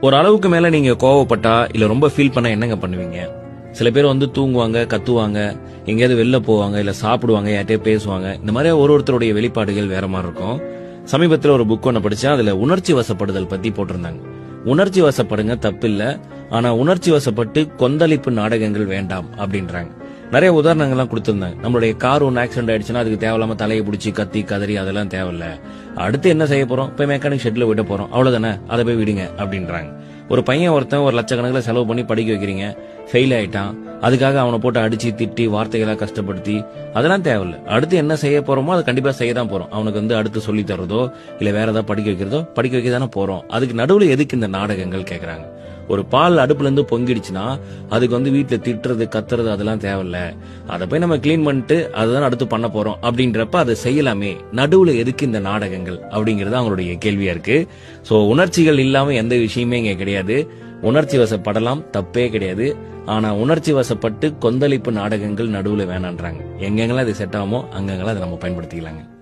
ஒரு அளவுக்கு மேல நீங்க கோவப்பட்டா இல்ல ரொம்ப ஃபீல் பண்ண என்னங்க பண்ணுவீங்க? சில பேர் வந்து தூங்குவாங்க கத்துவாங்க எங்கேயாவது வெளில போவாங்க இல்ல சாப்பிடுவாங்க யார்கிட்டயே பேசுவாங்க. இந்த மாதிரி ஒரு ஒருத்தருடைய வெளிப்பாடுகள் வேற மாதிரி இருக்கும். சமீபத்தில் ஒரு புக் ஒன்று படிச்சா அதுல உணர்ச்சி வசப்படுதல் பத்தி போட்டிருந்தாங்க. உணர்ச்சி வசப்படுங்க தப்பில்ல ஆனா உணர்ச்சி வசப்பட்டு கொந்தளிப்பு நாடகங்கள் வேண்டாம் அப்படின்றாங்க. நிறைய உதாரணங்கள்லாம் கொடுத்துருந்தாங்க. நம்மளுடைய கார் ஒன்று ஆக்சிடென்ட் ஆயிடுச்சுன்னா அதுக்கு தேவையில்லாம தலையை பிடிச்சி கத்தி கதறி அதெல்லாம் தேவையில்ல. அடுத்து என்ன செய்ய போறோம்? போய் மெக்கானிக் ஷெட்ல விட போறோம். அவ்வளவுதானே? அதை போய் விடுங்க அப்படின்றாங்க. ஒரு பையன் ஒருத்தன் ஒரு லட்சக்கணக்கில் செலவு பண்ணி படிக்க வைக்கிறீங்க. ஃபெயில் ஆயிட்டான். அதுக்காக அவனை போட்டு அடிச்சு திட்டி வார்த்தைகளை கஷ்டப்படுத்தி அதெல்லாம் தேவையில்ல. அடுத்து என்ன செய்ய போறோமோ அதை கண்டிப்பா செய்ய தான் போறோம். அவனுக்கு வந்து அடுத்து சொல்லி தரதோ இல்ல வேற ஏதாவது படிக்க வைக்கிறதோ படிக்க வைக்க தானே போறோம். அதுக்கு நடுவில் எதுக்கு இந்த நாடகங்கள் கேட்கறாங்க ஒரு பால் அடுப்புல இருந்து பொங்கிடுச்சுன்னா அதுக்கு வந்து வீட்டுல திட்டுறது கத்துறது அதெல்லாம் தேவையில்ல. அதை போய் நம்ம க்ளீன் பண்ணிட்டு அதுதான் அடுத்து பண்ண போறோம். அப்படின்றப்ப அதை செய்யலாமே. நடுவுல எதுக்கு இந்த நாடகங்கள்? அப்படிங்கறது அவங்களுடைய கேள்வியா இருக்கு. சோ உணர்ச்சிகள் இல்லாம எந்த விஷயமே இங்க கிடையாது. உணர்ச்சி வசப்படலாம் தப்பே கிடையாது. ஆனா உணர்ச்சி வசப்பட்டு கொந்தளிப்பு நாடகங்கள் நடுவுல வேணான்றாங்க. எங்கெங்கெல்லாம் இது செட் ஆகுமோ அங்கெங்கெல்லாம் அதை நம்ம பயன்படுத்திக்கலாங்க.